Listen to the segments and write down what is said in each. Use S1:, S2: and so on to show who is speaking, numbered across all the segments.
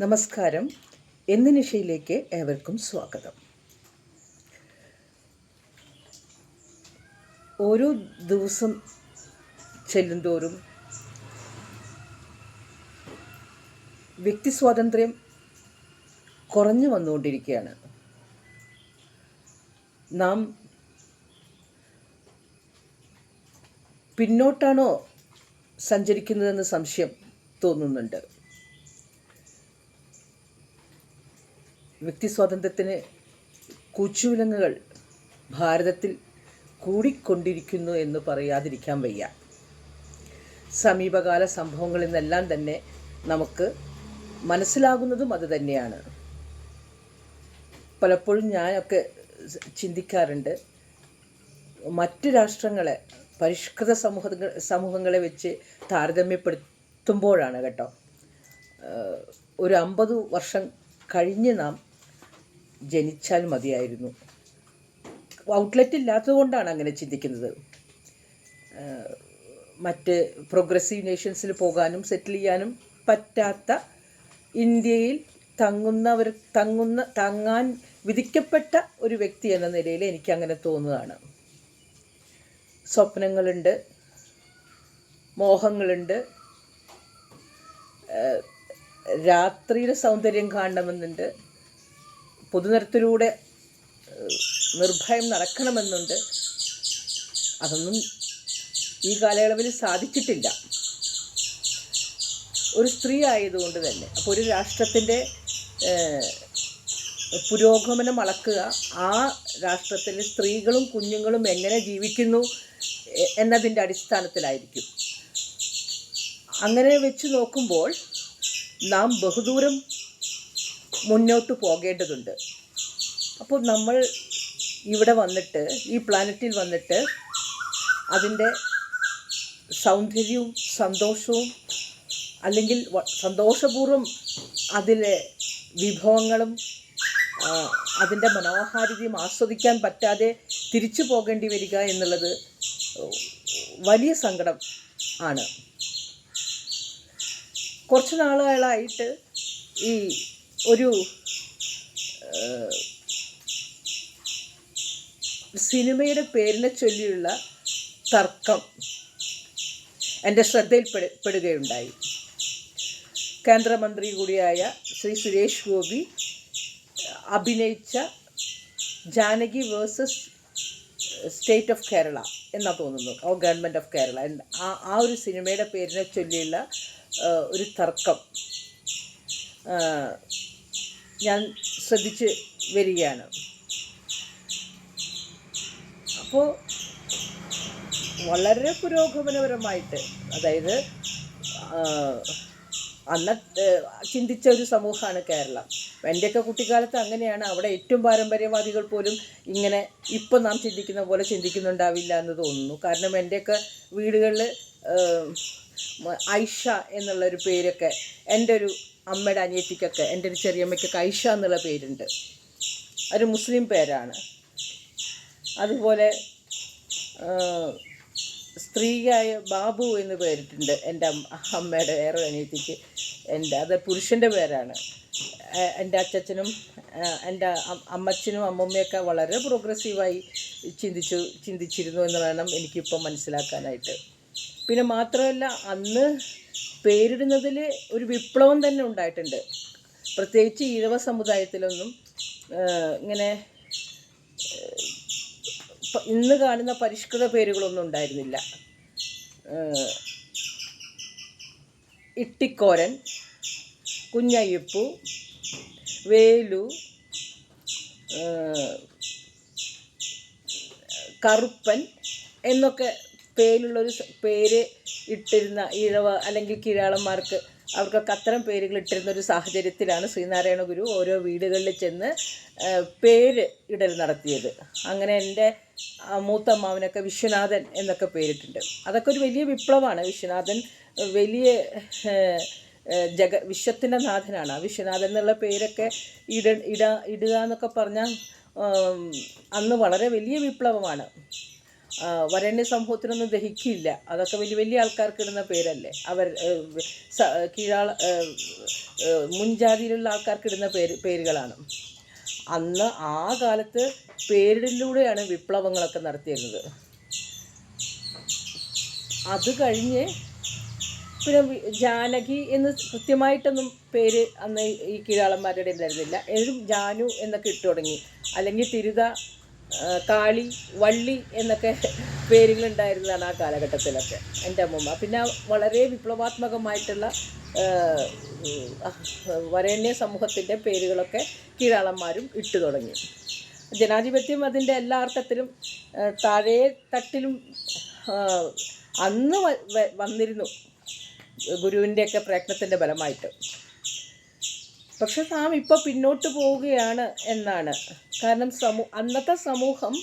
S1: നമസ്കാരം. എന്ന നിശയിലേക്ക് ഏവർക്കും സ്വാഗതം. ഓരോ ദിവസം ചെല്ലുന്തോറും വ്യക്തി സ്വാതന്ത്ര്യം കുറഞ്ഞു വന്നുകൊണ്ടിരിക്കുകയാണ്. നാം പിന്നോട്ടാണോ സഞ്ചരിക്കുന്നതെന്ന് സംശയം തോന്നുന്നുണ്ട്. വ്യക്തി സ്വാതന്ത്ര്യത്തിന് കൂച്ചുവിലങ്ങുകൾ ഭാരതത്തിൽ കൂടിക്കൊണ്ടിരിക്കുന്നു എന്ന് പറയാതിരിക്കാൻ വയ്യ. സമീപകാല സംഭവങ്ങളിൽ നിന്നെല്ലാം തന്നെ നമുക്ക് മനസ്സിലാകുന്നതും അത് തന്നെയാണ്. പലപ്പോഴും ഞാനൊക്കെ ചിന്തിക്കാറുണ്ട് മറ്റ് രാഷ്ട്രങ്ങളെ പരിഷ്കൃത സമൂഹങ്ങൾ സമൂഹങ്ങളെ വെച്ച് താരതമ്യപ്പെടുത്തുമ്പോഴാണ് കേട്ടോ. ഒരു അമ്പത് വർഷം കഴിഞ്ഞ് നാം ജനിച്ചാൽ മതിയായിരുന്നു. ഔട്ട്ലെറ്റ് ഇല്ലാത്തതുകൊണ്ടാണ് അങ്ങനെ ചിന്തിക്കുന്നത്. മറ്റ് പ്രോഗ്രസീവ് നേഷൻസിൽ പോകാനും സെറ്റിൽ ചെയ്യാനും പറ്റാത്ത ഇന്ത്യയിൽ തങ്ങുന്നവർ തങ്ങുന്ന തങ്ങാൻ വിധിക്കപ്പെട്ട ഒരു വ്യക്തി എന്ന നിലയിൽ എനിക്ക് അങ്ങനെ തോന്നുന്നതാണ്. സ്വപ്നങ്ങളുണ്ട് മോഹങ്ങളുണ്ട്. രാത്രിയുടെ സൗന്ദര്യം കാണണമെന്നുണ്ട്. പൊതുനിരത്തിലൂടെ നിർഭയം നടക്കണമെന്നുണ്ട്. അതൊന്നും ഈ കാലയളവിൽ സാധിച്ചിട്ടില്ല. ഒരു സ്ത്രീ ആയതുകൊണ്ട് തന്നെ അപ്പോൾ ഒരു രാഷ്ട്രത്തിന്റെ പുരോഗമനം അളക്കുക ആ രാഷ്ട്രത്തിൽ സ്ത്രീകളും കുഞ്ഞുങ്ങളും എങ്ങനെ ജീവിക്കുന്നു എന്നതിന്റെ അടിസ്ഥാനത്തിലായിരിക്കും. അങ്ങനെ വെച്ച് നോക്കുമ്പോൾ നാം ബഹുദൂരം മുന്നോട്ട് പോകേണ്ടതുണ്ട്. അപ്പോൾ നമ്മൾ ഇവിടെ വന്നിട്ട് ഈ പ്ലാനറ്റിൽ വന്നിട്ട് അതിന്റെ സൗന്ദര്യവും സന്തോഷവും അല്ലെങ്കിൽ സന്തോഷപൂർവം അതിലെ വിഭവങ്ങളും അതിന്റെ മനോഹാരിതയും ആസ്വദിക്കാൻ പറ്റാതെ തിരിച്ചു പോകേണ്ടി വരിക എന്നുള്ളത് വലിയ സങ്കടം ആണ്. കുറച്ച് നാളുകളായിട്ട് ഈ ഒരു സിനിമയുടെ പേരിനെ ചൊല്ലിയുള്ള തർക്കം എന്റെ ശ്രദ്ധയിൽപ്പെടുകയുണ്ടായി കേന്ദ്രമന്ത്രി കൂടിയായ ശ്രീ സുരേഷ് ഗോപി അഭിനയിച്ച Janaki versus State of Kerala എന്നാ തോന്നുന്നു ഓ ഗവൺമെന്റ് ഓഫ് കേരള. ആ ആ ഒരു സിനിമയുടെ പേരിനെ ചൊല്ലിയുള്ള ഒരു തർക്കം ഞാൻ ശ്രദ്ധിച്ച് വരികയാണ്. അപ്പോൾ വളരെ പുരോഗമനപരമായിട്ട് അതായത് അന്ന ചിന്തിച്ച ഒരു സമൂഹമാണ് കേരളം. എന്റെയൊക്കെ കുട്ടിക്കാലത്ത് അങ്ങനെയാണ്. അവിടെ ഏറ്റവും പാരമ്പര്യവാദികൾ പോലും ഇങ്ങനെ ഇപ്പം നാം ചിന്തിക്കുന്ന പോലെ ചിന്തിക്കുന്നുണ്ടാവില്ല എന്ന് തോന്നുന്നു. കാരണം എന്റെയൊക്കെ വീടുകളിൽ ഐഷ എന്നുള്ളൊരു പേരൊക്കെ എന്റെ ഒരു അമ്മയുടെ അനിയത്തിക്കൊക്കെ എന്റെ ഒരു ചെറിയമ്മയ്ക്കൊക്കെ ഐഷ എന്നുള്ള പേരുണ്ട്. ഒരു മുസ്ലിം പേരാണ്. അതുപോലെ സ്ത്രീയായ ബാബു എന്ന് പേരിട്ടുണ്ട് എന്റെ അമ്മ അമ്മയുടെ വേറെ അനിയത്തിക്ക്. എന്റെ അത് പുരുഷന്റെ പേരാണ്. എന്റെ അച്ഛനും എന്റെ അമ്മച്ചനും അമ്മമ്മയൊക്കെ വളരെ പ്രോഗ്രസീവായി ചിന്തിച്ചു ചിന്തിച്ചിരുന്നു എന്ന് വേണം എനിക്കിപ്പോൾ മനസ്സിലാക്കാനായിട്ട്. പിന്നെ മാത്രമല്ല അന്ന് പേരിടുന്നതിൽ ഒരു വിപ്ലവം തന്നെ ഉണ്ടായിട്ടുണ്ട്. പ്രത്യേകിച്ച് ഈഴവ സമുദായത്തിലൊന്നും ഇങ്ങനെ ഇന്ന് കാണുന്ന പരിഷ്കൃത പേരുകളൊന്നും ഉണ്ടായിരുന്നില്ല. ഇട്ടിക്കോരൻ കുഞ്ഞയ്യപ്പു വേലു കറുപ്പൻ എന്നൊക്കെ പേരുള്ളൊരു ഒരു പേര് ഇട്ടിരുന്ന ഈഴവ അല്ലെങ്കിൽ കിരാളന്മാർക്ക് അവർക്കൊക്കെ അത്തരം പേരുകൾ ഇട്ടിരുന്ന ഒരു സാഹചര്യത്തിലാണ് ശ്രീനാരായണ ഗുരു ഓരോ വീടുകളിൽ ചെന്ന് പേര് ഇടൽ നടത്തിയത്. അങ്ങനെ എന്റെ മൂത്തമ്മാവിനൊക്കെ വിശ്വനാഥൻ എന്നൊക്കെ പേരിട്ടുണ്ട്. അതൊക്കെ ഒരു വലിയ വിപ്ലവമാണ്. വിശ്വനാഥൻ വലിയ ജഗ വിശ്വത്തിന്റെ നാഥനാണ്. ആ വിശ്വനാഥൻ എന്നുള്ള പേരൊക്കെ ഇട ഇടാ ഇടുക എന്നൊക്കെ പറഞ്ഞാൽ അന്ന് വളരെ വലിയ വിപ്ലവമാണ്. വരണ്യ സമൂഹത്തിനൊന്നും ദഹിക്കില്ല. അതൊക്കെ വലിയ വലിയ ആൾക്കാർക്ക് ഇടുന്ന പേരല്ലേ? അവർ കീഴാള മുൻജാതിയിലുള്ള ആൾക്കാർക്ക് ഇടുന്ന പേര് പേരുകളാണ്. അന്ന് ആ കാലത്ത് പേരിടലിലൂടെയാണ് വിപ്ലവങ്ങളൊക്കെ നടത്തിയിരുന്നത്. അത് കഴിഞ്ഞ് പിന്നെ ജാനകി എന്ന് കൃത്യമായിട്ടൊന്നും പേര് അന്ന് ഈ കീഴാളന്മാരുടെ ഉണ്ടായിരുന്നില്ല എഴുതും ജാനു എന്നൊക്കെ ഇട്ടു തുടങ്ങി. അല്ലെങ്കിൽ തിരുത കാളി വള്ളി എന്നൊക്കെ പേരുകളുണ്ടായിരുന്നതാണ് ആ കാലഘട്ടത്തിലൊക്കെ എന്റെ അമ്മമ്മ. പിന്നെ വളരെ വിപ്ലവാത്മകമായിട്ടുള്ള വരേണ്യ സമൂഹത്തിന്റെ പേരുകളൊക്കെ കീഴാളന്മാരും ഇട്ടു തുടങ്ങി. ജനാധിപത്യം അതിന്റെ എല്ലാ അർത്ഥത്തിലും താഴേ തട്ടിലും അന്ന് വന്നിരുന്നു ഗുരുവിന്റെയൊക്കെ പ്രയത്നത്തിന്റെ ഫലമായിട്ട്. പക്ഷെ നാം ഇപ്പോൾ പിന്നോട്ട് പോവുകയാണ് എന്നാണ്. കാരണം സമൂ അന്നത്തെ സമൂഹം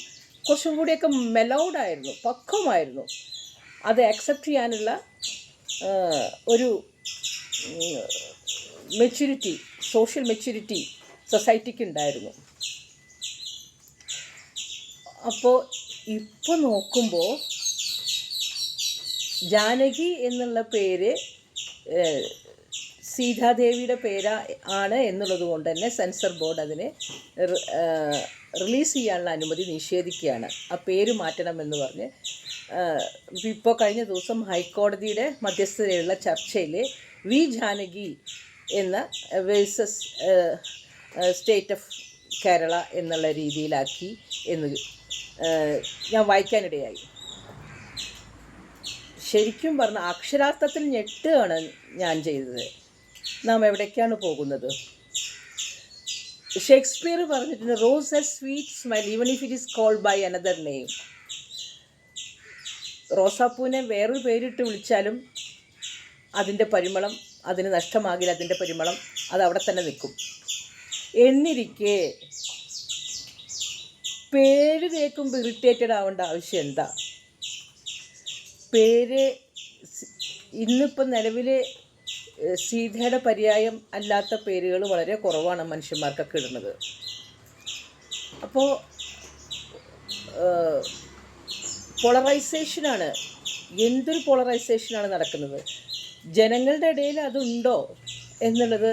S1: കുറച്ചും കൂടിയൊക്കെ മെലൗഡായിരുന്നു പക്വമായിരുന്നു. അത് അക്സെപ്റ്റ് ചെയ്യാനുള്ള ഒരു മെച്യൂരിറ്റി സോഷ്യൽ മെച്യൂരിറ്റി സൊസൈറ്റിക്ക് ഉണ്ടായിരുന്നു അപ്പോൾ ഇപ്പോൾ നോക്കുമ്പോൾ ജാനകി എന്നുള്ള പേര് സീതാദേവിയുടെ പേര ആണ് എന്നുള്ളത് കൊണ്ട് തന്നെ സെൻസർ ബോർഡ് അതിനെ റിലീസ് ചെയ്യാനുള്ള അനുമതി നിഷേധിക്കുകയാണ്. ആ പേര് മാറ്റണമെന്ന് പറഞ്ഞ് ഇപ്പോൾ കഴിഞ്ഞ ദിവസം ഹൈക്കോടതിയുടെ മധ്യസ്ഥതയുള്ള ചർച്ചയിൽ വി ജാനകി എന്ന വേഴ്സസ് സ്റ്റേറ്റ് ഓഫ് കേരള എന്നുള്ള രീതിയിലാക്കി എന്ന് ഞാൻ വായിക്കാനിടയായി. ശരിക്കും പറഞ്ഞ അക്ഷരാർത്ഥത്തിൽ ഞെട്ടുകയാണ് ഞാൻ ചെയ്തത്. നാം എവിടേക്കാണ് പോകുന്നത്? ഷേക്സ്പിയർ പറഞ്ഞിട്ടുണ്ട് rose are sweet smile even if it is called by another name റോസാപ്പൂവിനെ വേറൊരു പേരിട്ട് വിളിച്ചാലും അതിന്റെ പരിമളം അതിന് നഷ്ടമാകില്ല അതിന്റെ പരിമളം അത് അവിടെ തന്നെ നിൽക്കും. എന്നിരിക്കെ പേര് കേൾക്കുമ്പോൾ ഇറിറ്റേറ്റഡ് ആവേണ്ട ആവശ്യം എന്താ? പേര് ഇന്നിപ്പം നിലവിൽ സീതയുടെ പര്യായം അല്ലാത്ത പേരുകൾ വളരെ കുറവാണ് മനുഷ്യന്മാർക്കൊക്കെ ഇടുന്നത്. അപ്പോൾ പോളറൈസേഷനാണ് എന്തൊരു പോളറൈസേഷനാണ് നടക്കുന്നത്? ജനങ്ങളുടെ ഇടയിൽ അതുണ്ടോ എന്നുള്ളത്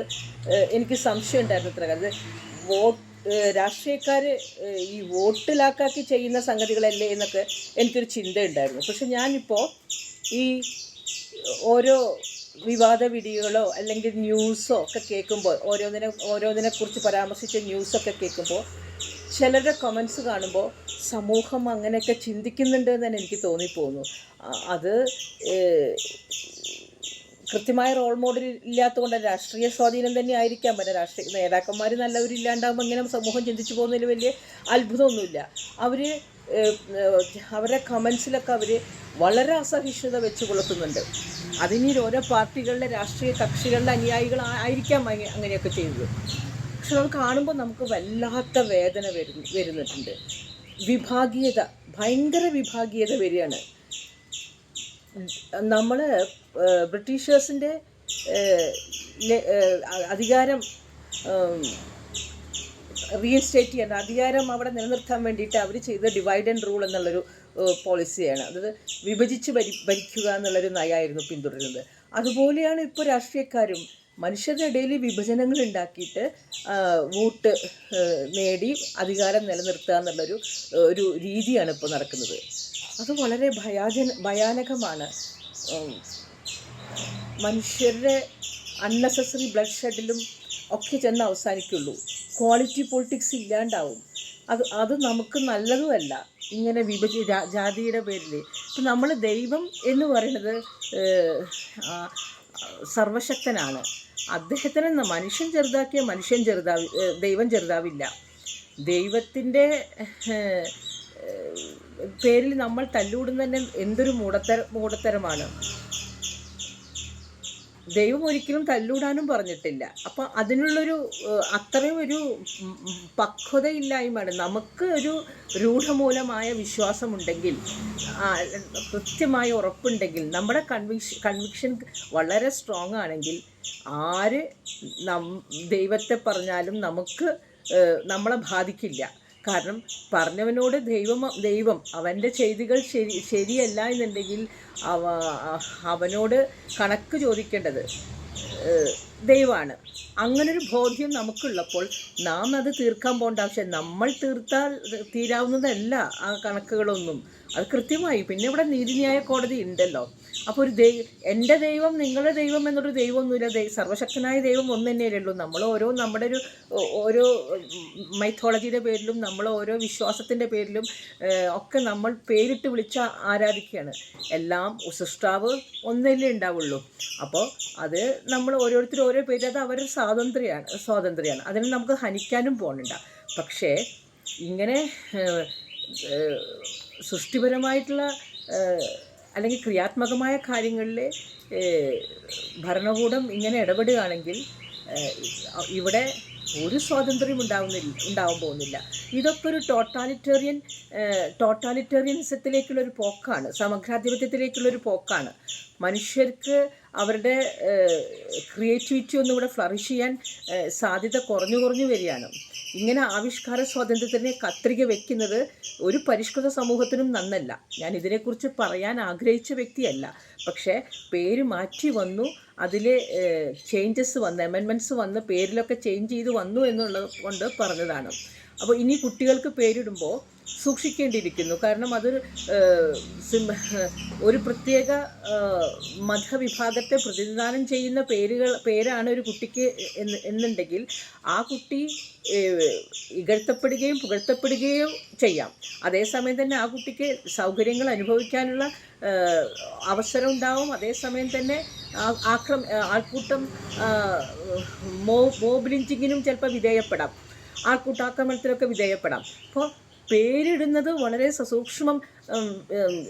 S1: എനിക്ക് സംശയം ഉണ്ടായിരുന്നു ഇത്ര കാലത്ത്. വോട്ട് രാഷ്ട്രീയക്കാർ ഈ വോട്ടിലാക്കാക്കി ചെയ്യുന്ന സംഗതികളല്ലേ എന്നൊക്കെ എനിക്കൊരു ചിന്തയുണ്ടായിരുന്നു. പക്ഷെ ഞാനിപ്പോൾ ഈ ഓരോ വിവാദ വീഡിയോകളോ അല്ലെങ്കിൽ ന്യൂസോ ഒക്കെ കേൾക്കുമ്പോൾ ഓരോന്നിനെ ഓരോന്നിനെ കുറിച്ച് പരാമർശിച്ച ന്യൂസൊക്കെ കേൾക്കുമ്പോൾ ചിലരുടെ കമൻസ് കാണുമ്പോൾ സമൂഹം അങ്ങനെയൊക്കെ ചിന്തിക്കുന്നുണ്ട് എന്ന് തന്നെ എനിക്ക് തോന്നിപ്പോകുന്നു. അത് കൃത്യമായ റോൾ മോഡൽ ഇല്ലാത്തതുകൊണ്ട് രാഷ്ട്രീയ സ്വാധീനം തന്നെ ആയിരിക്കാം. പല രാഷ്ട്രീയ നേതാക്കന്മാർ നല്ലവരില്ലാണ്ടാകുമ്പോൾ ഇങ്ങനെ സമൂഹം ചിന്തിച്ചു പോകുന്നതിൽ വലിയ അത്ഭുതമൊന്നുമില്ല. അവർ അവരുടെ കമൻസിലൊക്കെ അവർ വളരെ അസഹിഷ്ണുത വെച്ച് പുലർത്തുന്നുണ്ട് അതിന് ഓരോ പാർട്ടികളുടെ രാഷ്ട്രീയ കക്ഷികളുടെ അനുയായികൾ ആയിരിക്കാം അങ്ങനെയൊക്കെ ചെയ്തത് പക്ഷെ നമ്മൾ കാണുമ്പോൾ നമുക്ക് വല്ലാത്ത വേദന വരുന്നു വരുന്നിട്ടുണ്ട് വിഭാഗീയത ഭയങ്കര വിഭാഗീയത വരികയാണ്. നമ്മൾ ബ്രിട്ടീഷേഴ്സിന്റെ അധികാരം റീഇൻസ്റ്റേറ്റ് ചെയ്യാൻ അധികാരം അവിടെ നിലനിർത്താൻ വേണ്ടിയിട്ട് അവർ ചെയ്ത ഡിവൈഡ് ആൻഡ് റൂൾ എന്നുള്ളൊരു പോളിസിയാണ്. അതായത് വിഭജിച്ച് ഭരി ഭരിക്കുക എന്നുള്ളൊരു നയമായിരുന്നു പിന്തുടരുന്നത്. അതുപോലെയാണ് ഇപ്പോൾ രാഷ്ട്രീയക്കാരും മനുഷ്യരുടെ ഇടയിൽ വിഭജനങ്ങൾ ഉണ്ടാക്കിയിട്ട് വോട്ട് നേടി അധികാരം നിലനിർത്തുക എന്നുള്ളൊരു ഒരു രീതിയാണ് ഇപ്പോൾ നടക്കുന്നത്. അത് വളരെ ഭയാജന ഭയാനകമാണ്. മനുഷ്യരുടെ അൺനെസസറി ബ്ലഡ് ഷെഡിലും ഒക്കെ ചെന്ന് അവസാനിക്കുള്ളൂ. Quality politics ഇല്ലാണ്ടാവും. അത് അത് നമുക്ക് നല്ലതുമല്ല. ഇങ്ങനെ വിഭജി ജാതിയുടെ പേരിൽ ഇപ്പം നമ്മൾ ദൈവം എന്ന് പറയുന്നത് സർവശക്തനാണ്. അദ്ദേഹത്തിനെ മനുഷ്യൻ ചെറുതാക്കിയ മനുഷ്യൻ ചെറുതാവി ദൈവം ചെറുതാവില്ല. ദൈവത്തിന്റെ പേരിൽ നമ്മൾ തല്ലൂടുന്ന തന്നെ എന്തൊരു മൂടത്തര മൂടത്തരമാണ്. ദൈവം ഒരിക്കലും തല്ലൂടാനും പറഞ്ഞിട്ടില്ല. അപ്പം അതിനുള്ളൊരു അത്രയും ഒരു പക്വതയില്ലായ്മയാണ്. നമുക്ക് ഒരു രൂഢമൂലമായ വിശ്വാസമുണ്ടെങ്കിൽ കൃത്യമായ ഉറപ്പുണ്ടെങ്കിൽ നമ്മുടെ കൺവിക്ഷൻ കൺവിക്ഷൻ വളരെ സ്ട്രോങ് ആണെങ്കിൽ ആര് നം ദൈവത്തെ പറഞ്ഞാലും നമുക്ക് നമ്മളെ ബാധിക്കില്ല. കാരണം പറഞ്ഞവനോട് ദൈവം ദൈവം അവന്റെ ചെയ്തികൾ ശരി ശരിയല്ല എന്നുണ്ടെങ്കിൽ അവ അവനോട് കണക്ക് ചോദിക്കേണ്ടത് ദൈവമാണ്. അങ്ങനൊരു ബോധ്യം നമുക്കുള്ളപ്പോൾ നാം അത് തീർക്കാൻ പോകേണ്ട ആവശ്യം. നമ്മൾ തീർത്താൽ തീരാവുന്നതല്ല ആ കണക്കുകളൊന്നും. അത് കൃത്യമായി. പിന്നെ ഇവിടെ നീതിന്യായ കോടതി ഉണ്ടല്ലോ. അപ്പോൾ ഒരു ദൈവം എന്റെ ദൈവം നിങ്ങളുടെ ദൈവം എന്നൊരു ദൈവമൊന്നുമില്ല സർവശക്തനായ ദൈവം ഒന്ന് തന്നെയല്ലേ ഉള്ളൂ. നമ്മൾ ഓരോ നമ്മുടെ ഒരു ഓരോ മൈത്തോളജിയുടെ പേരിലും നമ്മൾ ഓരോ വിശ്വാസത്തിന്റെ പേരിലും ഒക്കെ നമ്മൾ പേരിട്ട് വിളിച്ച ആരാധിക്കുകയാണ്. എല്ലാം സൃഷ്ടാവ് ഒന്നല്ലേ ഉണ്ടാവുള്ളൂ. അപ്പോൾ അത് നമ്മൾ ഓരോരുത്തരും ഓരോ പേര് അത് അവരുടെ സ്വാതന്ത്ര്യമാണ് സ്വാതന്ത്ര്യമാണ്. അതിന് നമുക്ക് ഹനിക്കാനും പോകണ്ട പക്ഷേ ഇങ്ങനെ സൃഷ്ടിപരമായിട്ടുള്ള അല്ലെങ്കിൽ ക്രിയാത്മകമായ കാര്യങ്ങളിൽ ഭരണകൂടം ഇങ്ങനെ ഇടപെടുകയാണെങ്കിൽ ഇവിടെ ഒരു സ്വാതന്ത്ര്യം ഉണ്ടാവുന്നില്ല ഉണ്ടാവാൻ പോകുന്നില്ല. ഇതൊക്കെ ഒരു ടോട്ടാലിറ്റേറിയൻ ടോട്ടാലിറ്റേറിയനിസത്തിലേക്കുള്ള ഒരു പോക്കാണ് സമഗ്രാധിപത്യത്തിലേക്കുള്ള ഒരു പോക്കാണ്. മനുഷ്യർക്ക് അവരുടെ ക്രിയേറ്റിവിറ്റി ഒന്നും ഇവിടെ ഫ്ലറിഷ് ചെയ്യാൻ സാധ്യത കുറഞ്ഞു കുറഞ്ഞു വരികയാണ്. ഇങ്ങനെ ആവിഷ്കാര സ്വാതന്ത്ര്യത്തിനെ കത്രിക വെക്കുന്നത് ഒരു പരിഷ്കൃത സമൂഹത്തിനും നന്നല്ല. ഞാൻ ഇതിനെക്കുറിച്ച് പറയാൻ ആഗ്രഹിച്ച വ്യക്തിയല്ല. പക്ഷേ പേര് മാറ്റി വന്നു അതിൽ ചേഞ്ചസ് വന്ന് അമെൻമെന്റ്സ് വന്ന് പേരിലൊക്കെ ചേഞ്ച് ചെയ്ത് വന്നു എന്നുള്ളത് കൊണ്ട് പറഞ്ഞതാണ്. അപ്പോൾ ഇനി കുട്ടികൾക്ക് പേരിടുമ്പോൾ സൂക്ഷിക്കേണ്ടിയിരിക്കുന്നു. കാരണം അതൊരു ഒരു പ്രത്യേക മതവിഭാഗത്തെ പ്രതിനിധാനം ചെയ്യുന്ന പേരുകൾ പേരാണ് ഒരു കുട്ടിക്ക് എന്ന് എന്നുണ്ടെങ്കിൽ ആ കുട്ടി ഇകഴ്ത്തപ്പെടുകയും പുകഴ്ത്തപ്പെടുകയും ചെയ്യാം. അതേസമയം തന്നെ ആ കുട്ടിക്ക് സൗകര്യങ്ങൾ അനുഭവിക്കാനുള്ള അവസരം ഉണ്ടാവും. അതേസമയം തന്നെ ആ- ആക്രം ആൾക്കൂട്ടം മോ മോബ് ലിഞ്ചിങ്ങിനും ചിലപ്പോൾ വിധേയപ്പെടാം. ആൾക്കൂട്ടാക്രമണത്തിനൊക്കെ വിധേയപ്പെടാം. അപ്പോൾ പേരിടുന്നത് വളരെ സസൂക്ഷ്മം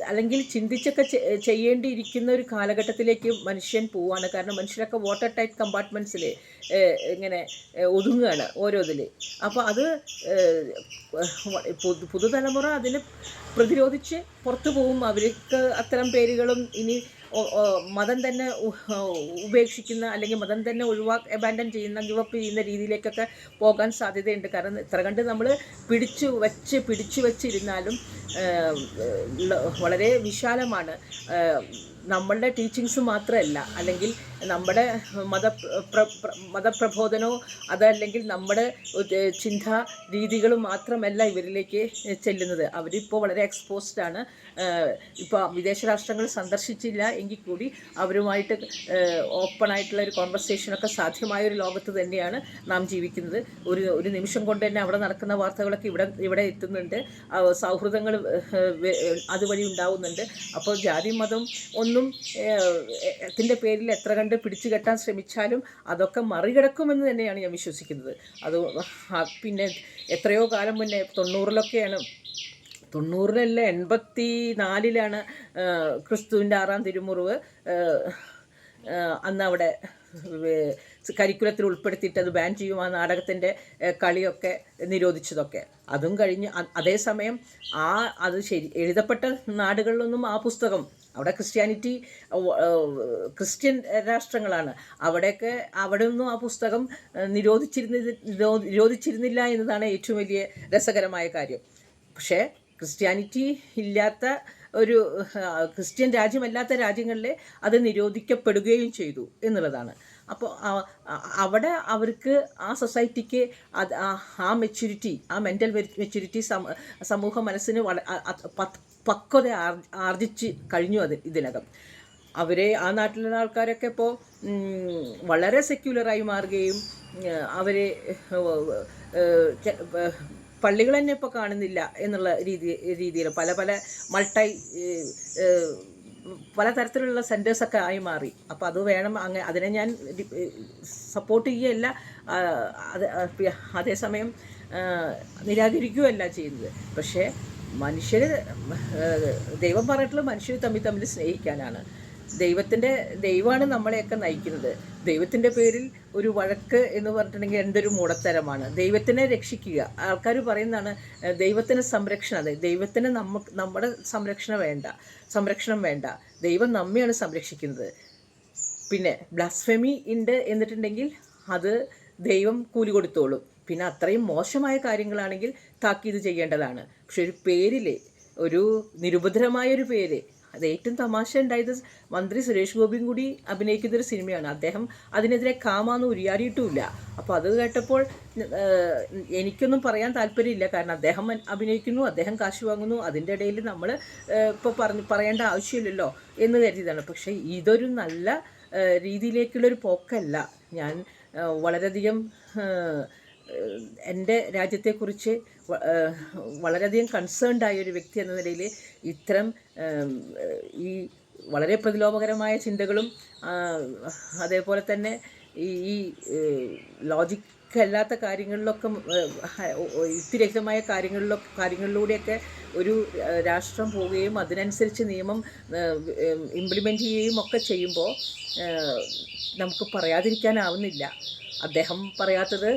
S1: അല്ലെങ്കിൽ ചിന്തിച്ചൊക്കെ ചെയ്യേണ്ടിയിരിക്കുന്ന ഒരു കാലഘട്ടത്തിലേക്ക് മനുഷ്യൻ പോവുകയാണ് കാരണം മനുഷ്യരൊക്കെ വാട്ടർ ടൈറ്റ് കമ്പാർട്ട്മെന്റ്സിൽ ഇങ്ങനെ ഒതുങ്ങുകയാണ് ഓരോതിൽ അപ്പോൾ അത് പുതുതലമുറ അതിന് പ്രതിരോധിച്ച് പുറത്തു പോകും. അവർക്ക് അത്തരം പേരുകളും ഇനി മതം തന്നെ ഉപേക്ഷിക്കുന്ന അല്ലെങ്കിൽ മതം തന്നെ ഒഴിവാ അബാൻഡൻ ചെയ്യുന്ന ഗിവപ്പ് ചെയ്യുന്ന രീതിയിലേക്കൊക്കെ പോകാൻ സാധ്യതയുണ്ട്. കാരണം ഇത്ര കണ്ട് നമ്മൾ പിടിച്ചു വച്ച് പിടിച്ചു വച്ചിരുന്നാലും വളരെ വിശാലമാണ്. നമ്മളുടെ ടീച്ചിങ്സ് മാത്രമല്ല അല്ലെങ്കിൽ നമ്മുടെ മത പ്ര- പ്ര- അതല്ലെങ്കിൽ നമ്മുടെ ചിന്താ രീതികളും മാത്രമല്ല ഇവരിലേക്ക് ചെല്ലുന്നത്. അവരിപ്പോൾ വളരെ എക്സ്പോസ്ഡ് ആണ്. ഇപ്പോൾ വിദേശ രാഷ്ട്രങ്ങൾ സന്ദർശിച്ചില്ല എങ്കിൽ കൂടി അവരുമായിട്ട് ഓപ്പണായിട്ടുള്ള ഒരു കോൺവെർസേഷനൊക്കെ സാധ്യമായ ഒരു ലോകത്ത് തന്നെയാണ് നാം ജീവിക്കുന്നത്. ഒരു ഒരു നിമിഷം കൊണ്ട് തന്നെ അവിടെ നടക്കുന്ന വാർത്തകളൊക്കെ ഇവിടെ ഇവിടെ എത്തുന്നുണ്ട്. സൗഹൃദങ്ങൾ അതുവഴി ഉണ്ടാവുന്നുണ്ട്. അപ്പോൾ ജാതി മതം ഒന്നും ത്തിന്റെ പേരിൽ എത്ര കണ്ട് പിടിച്ചു കെട്ടാൻ ശ്രമിച്ചാലും അതൊക്കെ മറികടക്കുമെന്ന് തന്നെയാണ് ഞാൻ വിശ്വസിക്കുന്നത്. അത് പിന്നെ എത്രയോ കാലം മുന്നേ തൊണ്ണൂറിലൊക്കെയാണ് തൊണ്ണൂറിലല്ല എൺപത്തി നാലിലാണ് ക്രിസ്തുവിന്റെ ആറാം തിരുമുറിവ് അന്ന് അവിടെ കരിക്കുലത്തിൽ ഉൾപ്പെടുത്തിയിട്ട് അത് ബാൻ ചെയ്യും ആ നാടകത്തിന്റെ കളിയൊക്കെ നിരോധിച്ചതൊക്കെ. അതും കഴിഞ്ഞ് അതേസമയം ആ അത് ശരി എഴുതപ്പെട്ട നാടുകളിലൊന്നും ആ പുസ്തകം അവിടെ ക്രിസ്ത്യാനിറ്റി ക്രിസ്ത്യൻ രാഷ്ട്രങ്ങളാണ്. അവിടെയൊക്കെ അവിടെ ഒന്നും ആ പുസ്തകം നിരോധിച്ചിരുന്ന നിരോധിച്ചിരുന്നില്ല എന്നതാണ് ഏറ്റവും വലിയ രസകരമായ കാര്യം. പക്ഷേ ക്രിസ്ത്യാനിറ്റി ഇല്ലാത്ത ഒരു ക്രിസ്ത്യൻ രാജ്യമല്ലാത്ത രാജ്യങ്ങളിൽ അത് നിരോധിക്കപ്പെടുകയും ചെയ്തു എന്നുള്ളതാണ്. അപ്പോൾ അവിടെ അവർക്ക് ആ സൊസൈറ്റിക്ക് അത് ആ- മെച്യൂരിറ്റി ആ മെന്റൽ മെച്യൂരിറ്റി സമൂഹ മനസ്സിന് പക്വത ആർ- ആർജിച്ച് കഴിഞ്ഞു അത് ഇതിനകം. അവരെ ആ നാട്ടിലുള്ള ആൾക്കാരൊക്കെ ഇപ്പോൾ വളരെ സെക്യുലറായി മാറുകയും അവരെ പള്ളികൾ തന്നെ ഇപ്പോൾ കാണുന്നില്ല എന്നുള്ള രീതി രീതിയിൽ പല പല മൾട്ടൈ പല തരത്തിലുള്ള പലതരത്തിലുള്ള സെന്റേഴ്സൊക്കെ ആയി മാറി. അപ്പോൾ അത് വേണം അങ്ങനെ അതിനെ ഞാൻ സപ്പോർട്ട് ചെയ്യുകയല്ല അതേസമയം നിരാകരിക്കുകയല്ല ചെയ്യുന്നത്. പക്ഷേ മനുഷ്യർ ദൈവം പറഞ്ഞിട്ടുള്ള മനുഷ്യർ തമ്മിൽ തമ്മിൽ സ്നേഹിക്കാനാണ്. ദൈവത്തിന്റെ ദൈവമാണ് നമ്മളെയൊക്കെ നയിക്കുന്നത്. ദൈവത്തിന്റെ പേരിൽ ഒരു വഴക്ക് എന്ന് പറഞ്ഞിട്ടുണ്ടെങ്കിൽ എന്തൊരു മൂടത്തരമാണ്. ദൈവത്തിനെ രക്ഷിക്കുക. ആൾക്കാർ പറയുന്നതാണ് ദൈവത്തിന് സംരക്ഷണം. അതെ ദൈവത്തിന് നമുക്ക് നമ്മുടെ സംരക്ഷണം വേണ്ട. സംരക്ഷണം വേണ്ട. ദൈവം നമ്മെയാണ് സംരക്ഷിക്കുന്നത്. പിന്നെ ബ്ലാസ്ഫെമി ഉണ്ട് എന്നിട്ടുണ്ടെങ്കിൽ അത് ദൈവം കൂലി കൊടുത്തോളും. പിന്നെ അത്രയും മോശമായ കാര്യങ്ങളാണെങ്കിൽ താക്കീത് ചെയ്യേണ്ടതാണ്. പക്ഷെ ഒരു പേരിൽ ഒരു നിരുപദ്രമായ ഒരു പേര് അത് ഏറ്റവും തമാശ ഉണ്ടായത് മന്ത്രി സുരേഷ് ഗോപിയും കൂടി അഭിനയിക്കുന്ന ഒരു സിനിമയാണ്. അദ്ദേഹം അതിനെതിരെ കാമാന്ന് ഉരിയാടിയിട്ടുമില്ല. അപ്പോൾ അത് കേട്ടപ്പോൾ എനിക്കൊന്നും പറയാൻ താല്പര്യമില്ല. കാരണം അദ്ദേഹം അഭിനയിക്കുന്നു അദ്ദേഹം കാശ് വാങ്ങുന്നു അതിന്റെ ഇടയിൽ നമ്മൾ ഇപ്പോൾ പറഞ്ഞ് പറയേണ്ട ആവശ്യമില്ലല്ലോ എന്ന് കരുതിയതാണ്. പക്ഷേ ഇതൊരു നല്ല രീതിയിലേക്കുള്ളൊരു പോക്കല്ല. ഞാൻ വളരെയധികം എന്റെ രാജ്യത്തെക്കുറിച്ച് വളരെയധികം കൺസേൺഡ് ആയ ഒരു വ്യക്തി എന്ന നിലയിൽ ഇത്തരം ഈ വളരെ പ്രതിലോഭകരമായ ചിന്തകളും അതേപോലെ തന്നെ ഈ ലോജിക്ക് ലോജിക് അല്ലാത്ത കാര്യങ്ങളിലൊക്കെ യുക്തിരഹിതമായ കാര്യങ്ങളിലൊക്കെ കാര്യങ്ങളിലൂടെയൊക്കെ ഒരു രാഷ്ട്രം പോവുകയും അതിനനുസരിച്ച് നിയമം ഇംപ്ലിമെന്റ് ചെയ്യുകയും ഒക്കെ ചെയ്യുമ്പോൾ നമുക്ക് പറയാതിരിക്കാനാവുന്നില്ല. അദ്ദേഹം പറയാത്തത്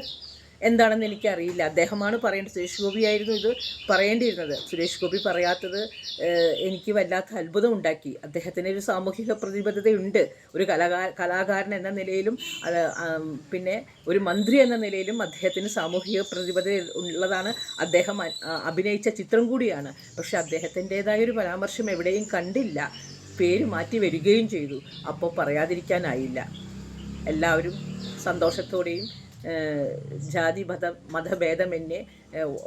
S1: എന്താണെന്ന് എനിക്കറിയില്ല. അദ്ദേഹമാണ് പറയേണ്ടത്. സുരേഷ് ഗോപിയായിരുന്നു ഇത് പറയേണ്ടിയിരുന്നത്. സുരേഷ് ഗോപി പറയാത്തത് എനിക്ക് വല്ലാത്ത അത്ഭുതം ഉണ്ടാക്കി. അദ്ദേഹത്തിന് ഒരു സാമൂഹിക പ്രതിബദ്ധതയുണ്ട്. ഒരു കലാകാ കലാകാരൻ എന്ന നിലയിലും പിന്നെ ഒരു മന്ത്രി എന്ന നിലയിലും അദ്ദേഹത്തിന് സാമൂഹിക പ്രതിബദ്ധത ഉള്ളതാണ്. അദ്ദേഹം അഭിനയിച്ച ചിത്രം കൂടിയാണ്. പക്ഷെ അദ്ദേഹത്തിന്റെതായ ഒരു പരാമർശം എവിടെയും കണ്ടില്ല. പേര് മാറ്റി വരികയും ചെയ്തു. അപ്പോൾ പറയാതിരിക്കാനായില്ല. എല്ലാവരും സന്തോഷത്തോടെയും ജാതി മത മതഭേദമന്യേ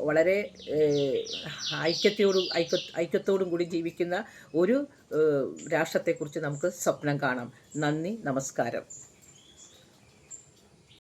S1: വളരെ ഐക്യത്തോടും ഐക്യ ഐക്യത്തോടും കൂടി ജീവിക്കുന്ന ഒരു രാഷ്ട്രത്തെക്കുറിച്ച് നമുക്ക് സ്വപ്നം കാണാം. നന്ദി നമസ്കാരം.